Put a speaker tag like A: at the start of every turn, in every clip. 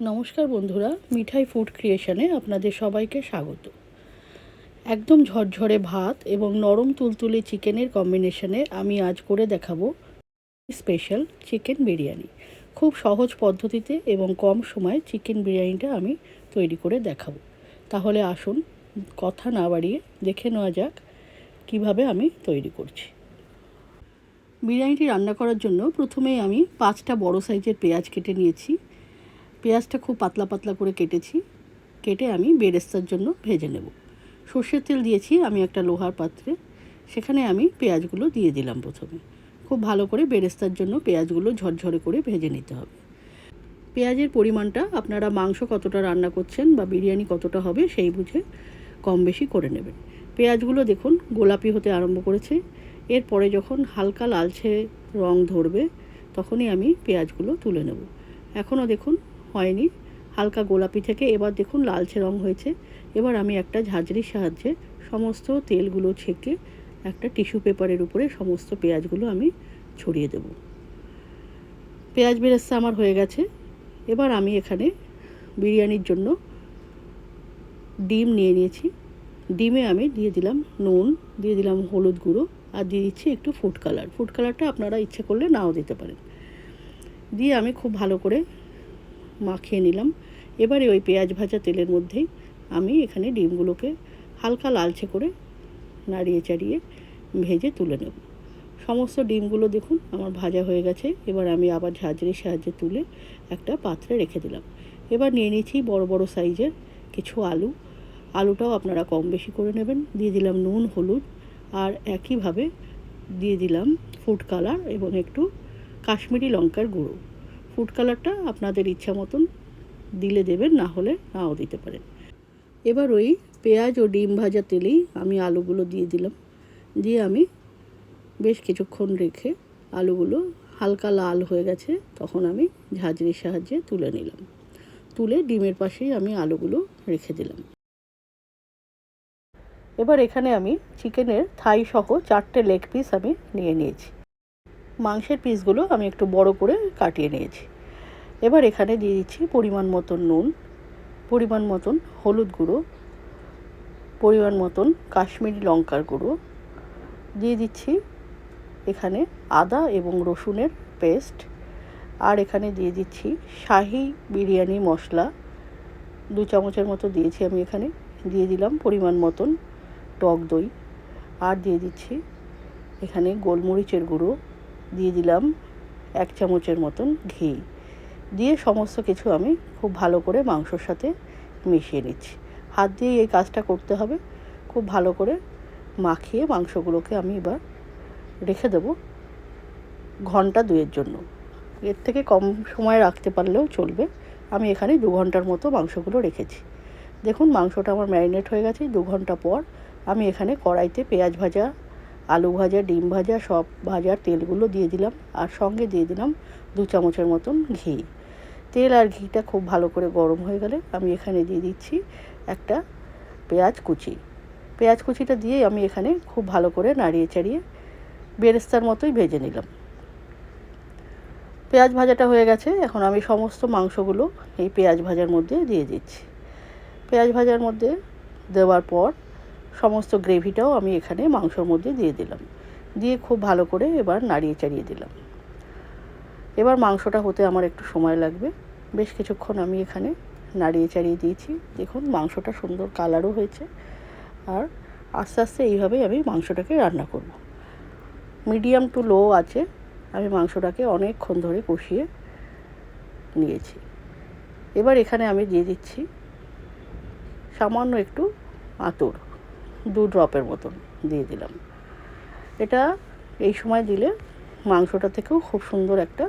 A: নমস্কার বন্ধুরা, মিঠাই ফুড ক্রিয়েশনে আপনাদের সবাইকে স্বাগত। একদম ঝরঝরে ভাত এবং নরম তুলতুলে চিকেনের কম্বিনেশনে আমি আজ করে দেখাবো স্পেশাল চিকেন বিরিয়ানি। খুব সহজ পদ্ধতিতে এবং কম সময়ে চিকেন বিরিয়ানিটা আমি তৈরি করে দেখাবো। তাহলে আসুন, কথা না বাড়িয়ে দেখে নেওয়া যাক কীভাবে আমি তৈরি করছি। বিরিয়ানিটি রান্না করার জন্য প্রথমেই আমি পাঁচটা বড় সাইজের পেঁয়াজ কেটে নিয়েছি। পেঁয়াজটা খুব পাতলা পাতলা করে কেটেছি। কেটে আমি বেরেস্তার জন্য ভেজে নেব। সর্ষের তেল দিয়েছি আমি একটা লোহার পাত্রে। সেখানে আমি পেঁয়াজগুলো দিয়ে দিলাম প্রথমে। খুব ভালো করে বেরেস্তার জন্য পেঁয়াজগুলো ঝরঝরে করে ভেজে নিতে হবে। পেঁয়াজের পরিমাণটা আপনারা মাংস কতটা রান্না করছেন বা বিরিয়ানি কতটা হবে সেই বুঝে কম বেশি করে নেবেন। পেঁয়াজগুলো দেখুন গোলাপি হতে আরম্ভ করেছে। এরপরে যখন হালকা লালচে রং ধরবে, তখনই আমি পেঁয়াজগুলো তুলে নেব। এখনও দেখুন হয়নি। হালকা গোলাপি থেকে এবার দেখুন লালচে রং হয়েছে। এবার আমি একটা ঝাঁঝরির সাহায্যে সমস্ত তেলগুলো ছেঁকে একটা টিস্যু পেপারের উপরে সমস্ত পেঁয়াজগুলো আমি ছড়িয়ে দেব। পেঁয়াজ বেরেস্তা আমার হয়ে গেছে। এবার আমি এখানে বিরিয়ানির জন্য ডিম নিয়ে নিয়েছি। ডিমে আমি দিয়ে দিলাম নুন, দিয়ে দিলাম হলুদ গুঁড়ো আর দিয়ে দিচ্ছি একটু ফুড কালার ফুড কালারটা আপনারা ইচ্ছে করলে নাও দিতে পারেন। দিয়ে আমি খুব ভালো করে মাখিয়ে নিলাম। এবারে ওই পেঁয়াজ ভাজা তেলের মধ্যেই আমি এখানে ডিমগুলোকে হালকা লালচে করে নাড়িয়ে চাড়িয়ে ভেজে তুলে নেব। সমস্ত ডিমগুলো দেখুন আমার ভাজা হয়ে গেছে। এবার আমি আবার ঝাঁঝরির সাহায্যে তুলে একটা পাত্রে রেখে দিলাম। এবার নিয়ে নিয়েছি বড় বড় সাইজের কিছু আলু। আলুটাও আপনারা কম বেশি করে নেবেন। দিয়ে দিলাম নুন, হলুদ আর একইভাবে দিয়ে দিলাম ফুড কালার এবং একটু কাশ্মীরি লঙ্কার গুঁড়ো। ফুড কালারটা আপনাদের ইচ্ছা মতন দিলে দেবেন, না হলে নাও দিতে পারেন। এবার ওই পেঁয়াজ ও ডিম ভাজা তেলেই আমি আলুগুলো দিয়ে দিলাম। দিয়ে আমি বেশ কিছুক্ষণ রেখে আলুগুলো হালকা লাল হয়ে গেছে, তখন আমি ঝাঁঝরির সাহায্যে তুলে নিলাম। তুলে ডিমের পাশেই আমি আলুগুলো রেখে দিলাম। এবার এখানে আমি চিকেনের থাই সহ চারটে লেগ পিস আমি নিয়ে নিয়েছি। মাংসের পিসগুলো আমি একটু বড় করে কাটিয়ে নিয়েছি। এবার এখানে দিয়ে দিচ্ছি পরিমাণ মতন নুন, পরিমাণ মতন হলুদ গুঁড়ো, পরিমাণ মতন কাশ্মীরি লঙ্কার গুঁড়ো। দিয়ে দিচ্ছি এখানে আদা এবং রসুনের পেস্ট। আর এখানে দিয়ে দিচ্ছি শাহি বিরিয়ানি মশলা। দু চামচের মতো দিয়েছি আমি এখানে। দিয়ে দিলাম পরিমাণ মতন টক দই। আর দিয়ে দিচ্ছি এখানে গোলমরিচের গুঁড়ো। দিয়ে দিলাম এক চামচের মতন ঘি। দিয়ে সমস্ত কিছু আমি খুব ভালো করে মাংসর সাথে মিশিয়ে নিচ্ছি। হাত দিয়ে এই কাজটা করতে হবে। খুব ভালো করে মাখিয়ে মাংসগুলোকে আমি এবার রেখে দেবো ঘণ্টা দুয়ের জন্য। এর থেকে কম সময় রাখতে পারলেও চলবে। আমি এখানে দু ঘণ্টার মতো মাংসগুলো রেখেছি। দেখুন মাংসটা আমার ম্যারিনেট হয়ে গেছে। দু ঘণ্টা পর আমি এখানে কড়াইতে পেঁয়াজ ভাজা আলু ভাজা, ডিম ভাজা, সব ভাজার তেলগুলো দিয়ে দিলাম আর সঙ্গে দিয়ে দিলাম দু চামচের মতন ঘি। তেল আর ঘিটা খুব ভালো করে গরম হয়ে গেলে আমি এখানে দিয়ে দিচ্ছি একটা পেঁয়াজ কুচি। পেঁয়াজ কুচিটা দিয়ে আমি এখানে খুব ভালো করে নাড়িয়ে চাড়িয়ে বেরেস্তার মতোই ভেজে নিলাম। পেঁয়াজ ভাজাটা হয়ে গেছে, এখন আমি সমস্ত মাংসগুলো এই পেঁয়াজ ভাজার মধ্যে দিয়ে দিচ্ছি। পেঁয়াজ ভাজার মধ্যে দেওয়ার পর সমস্ত গ্রেভিটাও আমি এখানে মাংসর মধ্যে দিয়ে দিলাম। দিয়ে খুব ভালো করে এবার নাড়িয়ে চাড়িয়ে দিলাম। এবার মাংসটা হতে আমার একটু সময় লাগবে। বেশ কিছুক্ষণ আমি এখানে নাড়িয়ে চাড়িয়ে দিয়েছি। দেখুন, মাংসটা সুন্দর কালারও হয়েছে। আর আস্তে আস্তে এইভাবেই আমি মাংসটাকে রান্না করব। মিডিয়াম টু লো আছে, আমি মাংসটাকে অনেকক্ষণ ধরে কষিয়ে নিয়েছি। এবার এখানে আমি দিয়ে দিচ্ছি সামান্য একটু আতর। দু ড্রপের মতন দিয়ে দিলাম। এটা এই সময় দিলে মাংসটা থেকেও খুব সুন্দর একটা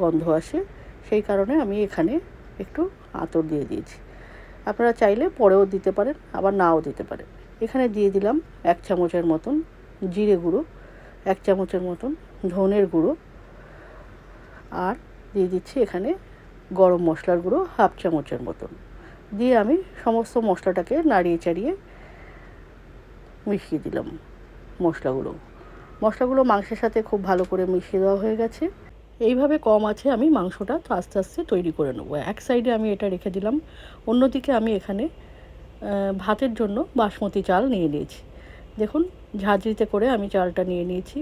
A: গন্ধ আসে। সেই কারণে আমি এখানে একটু আতর দিয়ে দিয়েছি। আপনারা চাইলে পরেও দিতে পারেন, আবার নাও দিতে পারেন। এখানে দিয়ে দিলাম এক চামচের মতন জিরে গুঁড়ো, এক চামচের মতন ধনের গুঁড়ো আর দিয়ে দিচ্ছি এখানে গরম মশলার গুঁড়ো হাফ চামচের মতন। দিয়ে আমি সমস্ত মশলাটাকে নাড়িয়ে চাড়িয়ে মিশিয়ে দিলাম মশলাগুলো। মশলাগুলো মাংসের সাথে খুব ভালো করে মিশিয়ে দেওয়া হয়ে গেছে। এইভাবে কম আছে আমি মাংসটা তো আস্তে আস্তে তৈরি করে নেব। এক সাইডে আমি এটা রেখে দিলাম। অন্যদিকে আমি এখানে ভাতের জন্য বাসমতি চাল নিয়ে নিয়েছি। দেখুন, ঝাঁঝরিতে করে আমি চালটা নিয়ে নিয়েছি।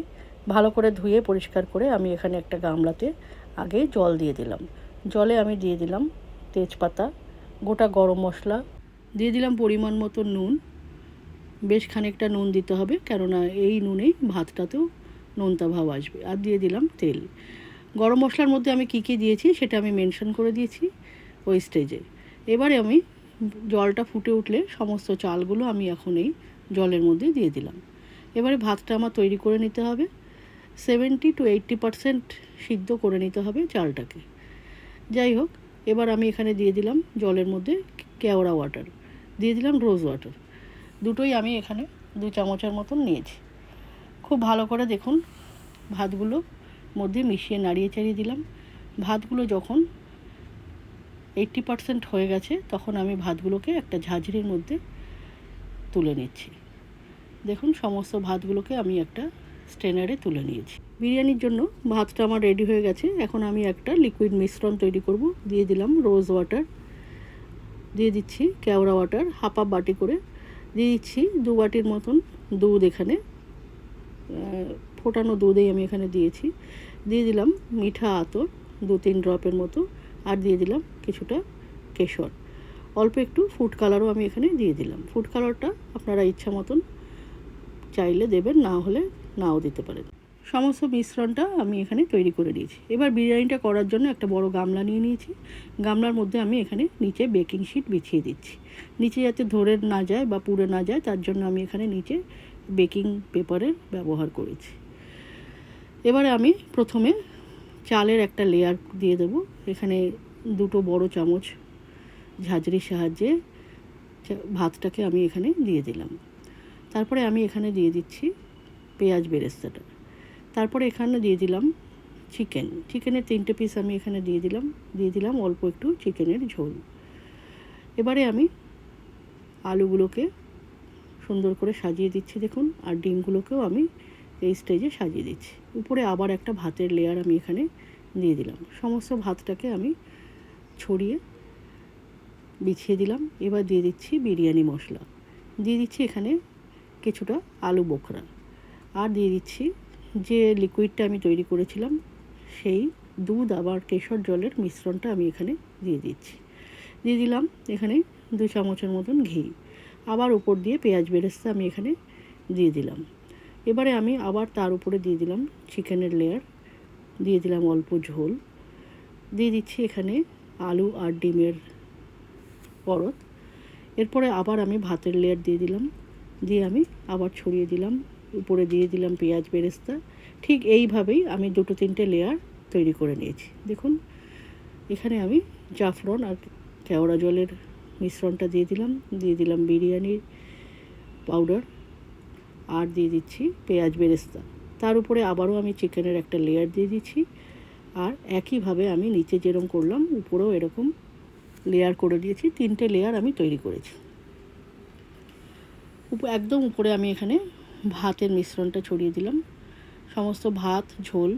A: ভালো করে ধুয়ে পরিষ্কার করে আমি এখানে একটা গামলাতে আগে জল দিয়ে দিলাম। জলে আমি দিয়ে দিলাম তেজপাতা, গোটা গরম মশলা, দিয়ে দিলাম পরিমাণ মতো নুন। বেশ খানিকটা নুন দিতে হবে, কেননা এই নুনেই ভাতটাতেও নোনতা ভাব আসবে। আর দিয়ে দিলাম তেল। গরম মশলার মধ্যে আমি কী কী দিয়েছি সেটা আমি মেনশন করে দিয়েছি ওই স্টেজে। এবারে আমি জলটা ফুটে উঠলে সমস্ত চালগুলো আমি এখন এই জলের মধ্যে দিয়ে দিলাম। এবারে ভাতটা আমার তৈরি করে নিতে হবে। সেভেন্টি টু এইট্টি পারসেন্ট সিদ্ধ করে নিতে হবে চালটাকে। যাই হোক, এবার আমি এখানে দিয়ে দিলাম জলের মধ্যে কেওড়া ওয়াটার। দিয়ে দিলাম রোজ ওয়াটার। দুটোই আমি এখানে দু চামচের মতন নিয়েছি। খুব ভালো করে দেখুন ভাতগুলো মধ্যে মিশিয়ে নাড়িয়ে চাড়িয়ে দিলাম। ভাতগুলো যখন এইট্টি পারসেন্ট হয়ে গেছে, তখন আমি ভাতগুলোকে একটা ঝাঁঝরির মধ্যে তুলে নিচ্ছি। দেখুন সমস্ত ভাতগুলোকে আমি একটা স্ট্রেনারে তুলে নিয়েছি। বিরিয়ানির জন্য ভাতটা আমার রেডি হয়ে গেছে। এখন আমি একটা লিকুইড মিশ্রণ তৈরি করব। দিয়ে দিলাম রোজ ওয়াটার দিয়ে দিচ্ছি কেওড়া ওয়াটার হাফ বাটি করে দিয়ে দিচ্ছি দু বাটির মতন দুধ এখানে। ফোটানো দুধেই আমি এখানে দিয়েছি। দিয়ে দিলাম মিঠা আতর, দু তিন ড্রপের মতো, আর দিয়ে দিলাম কিছুটা কেশর। অল্প একটু ফুড কালারও আমি এখানে দিয়ে দিলাম। ফুড কালারটা আপনারা ইচ্ছা মতন চাইলে দেবেন, না হলে নাও দিতে পারেন। সমস্ত মিশ্রণটা আমি এখানে তৈরি করে নিয়েছি। এবার বিরিয়ানিটা করার জন্য একটা বড় গামলা নিয়ে নিয়েছি। গামলার মধ্যে আমি এখানে নিচে বেকিং শিট বিছিয়ে দিচ্ছি। নিচে যাতে ধরে না যায় বা পুড়ে না যায়, তার জন্য আমি এখানে নিচে বেকিং পেপারের ব্যবহার করেছি। এবারে আমি প্রথমে চালের একটা লেয়ার দিয়ে দেবো। এখানে দুটো বড় চামচ ঝাঁঝরির সাহায্যে ভাতটাকে আমি এখানে দিয়ে দিলাম। তারপরে আমি এখানে দিয়ে দিচ্ছি পেঁয়াজ বেরেস্তাটা। তারপরে এখানে দিয়ে দিলাম চিকেন চিকেনের তিনটে পিস আমি এখানে দিয়ে দিলাম দিয়ে দিলাম অল্প একটু চিকেনের ঝোল। এবারে আমি আলুগুলোকে সুন্দর করে সাজিয়ে দিচ্ছি দেখুন, আর ডিমগুলোকেও আমি এই স্টেজে সাজিয়ে দিচ্ছি। উপরে আবার একটা ভাতের লেয়ার আমি এখানে দিয়ে দিলাম। সমস্ত ভাতটাকে আমি ছড়িয়ে বিছিয়ে দিলাম। এবার দিয়ে দিচ্ছি বিরিয়ানি মশলা। দিয়ে দিচ্ছি এখানে কিছুটা আলু বোখরা। আর দিয়ে দিচ্ছি যে লিকুইডটা আমি তৈরি করেছিলাম, সেই দুধ আবার কেশর জলের মিশ্রণটা আমি এখানে দিয়ে দিচ্ছি। দিয়ে দিলাম এখানে দু চামচের মতন ঘি। আবার উপর দিয়ে পেঁয়াজ বেরেস্তা আমি এখানে দিয়ে দিলাম। এবারে আমি আবার তার উপরে দিয়ে দিলাম চিকেনের লেয়ার দিয়ে দিলাম অল্প ঝোল। দিয়ে দিচ্ছি এখানে আলু আর ডিমের পরত। এরপরে আবার আমি ভাতের লেয়ার দিয়ে দিলাম। দিয়ে আমি আবার ছড়িয়ে দিলাম উপরে দিয়ে দিলাম পেঁয়াজ বেরেস্তা। ঠিক এইভাবেই আমি দুটো তিনটে লেয়ার তৈরি করে নিয়েছি। দেখুন, এখানে আমি জাফরন আর কেওড়া জলের মিশ্রণটা দিয়ে দিলাম। দিয়ে দিলাম বিরিয়ানির পাউডার আর দিয়ে দিচ্ছি পেঁয়াজ বেরেস্তা। তার উপরে আবারও আমি চিকেনের একটা লেয়ার দিয়ে দিচ্ছি। আর একইভাবে আমি নিচে যেরকম করলাম, উপরেও এরকম লেয়ার করে দিয়েছি। তিনটে লেয়ার আমি তৈরি করেছি। একদম উপরে আমি এখানে ভাতের মিশ্রণটা ছড়িয়ে দিলাম। সমস্ত ভাত ঝোল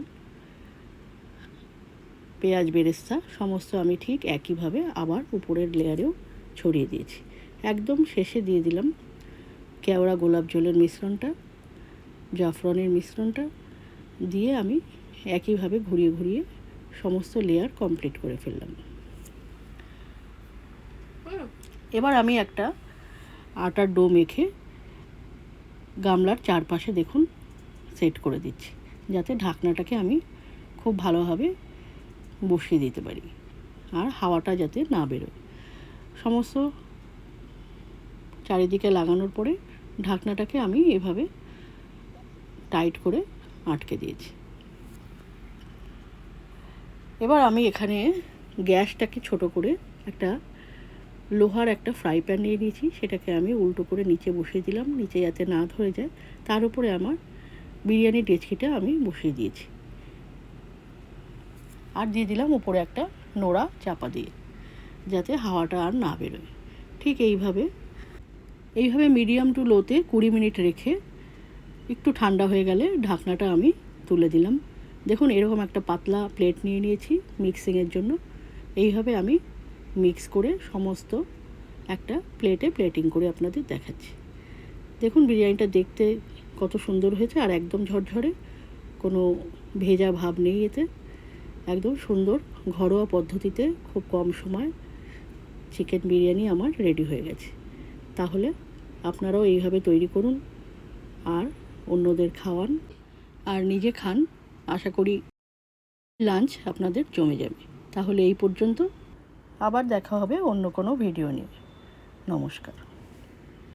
A: পেঁয়াজ বেরেস্তা সমস্ত আমি ঠিক একইভাবে আবার উপরের লেয়ারেও ছড়িয়ে দিয়েছি। একদম শেষে দিয়ে দিলাম কেওড়া গোলাপ জলের মিশ্রণটা জাফরনের মিশ্রণটা দিয়ে আমি একইভাবে ঘুরিয়ে ঘুরিয়ে সমস্ত লেয়ার কমপ্লিট করে ফেললাম। এবার আমি একটা আটার ডো মেখে গামলার চারপাশে দেখুন সেট করে দিচ্ছি, যাতে ঢাকনাটাকে আমি খুব ভালোভাবে বসিয়ে দিতে পারি আর হাওয়াটা যাতে না বেরোয়। সমস্ত চারিদিকে লাগানোর পরে ঢাকনাটাকে আমি এভাবে টাইট করে আটকে দিয়েছি। এবার আমি এখানে গ্যাসটাকে ছোট করে একটা লোহার একটা ফ্রাই প্যান নিয়ে নিয়েছি, সেটাকে আমি উল্টো করে নিচে বসিয়ে দিলাম, নিচে যাতে না ধরে যায়। তার উপরে আমার বিরিয়ানি ডেচকিটা আমি বসিয়ে দিয়েছি। আর দিয়ে দিলাম উপরে একটা নোড়া চাপা দিয়ে, যাতে হাওয়াটা আর না বেরোয়। ঠিক এইভাবে এইভাবে মিডিয়াম টু লোতে কুড়ি মিনিট রেখে একটু ঠান্ডা হয়ে গেলে ঢাকনাটা আমি তুলে দিলাম। দেখুন এরকম একটা পাতলা প্লেট নিয়ে নিয়েছি মিক্সিংয়ের জন্য। এইভাবে আমি মিক্স করে সমস্ত একটা প্লেটে প্লেটিং করে আপনাদের দেখাচ্ছি। দেখুন বিরিয়ানিটা দেখতে কত সুন্দর হয়েছে আর একদম ঝরঝরে, কোনো ভেজা ভাব নেই এতে। একদম সুন্দর ঘরোয়া পদ্ধতিতে খুব কম সময় চিকেন বিরিয়ানি আমার রেডি হয়ে গেছে। তাহলে আপনারাও এইভাবে তৈরি করুন আর অন্যদের খাওয়ান আর নিজে খান। আশা করি লাঞ্চ আপনাদের জমে যাবে। তাহলে এই পর্যন্ত। আবার দেখা হবে অন্য কোনো ভিডিও নিয়ে। নমস্কার।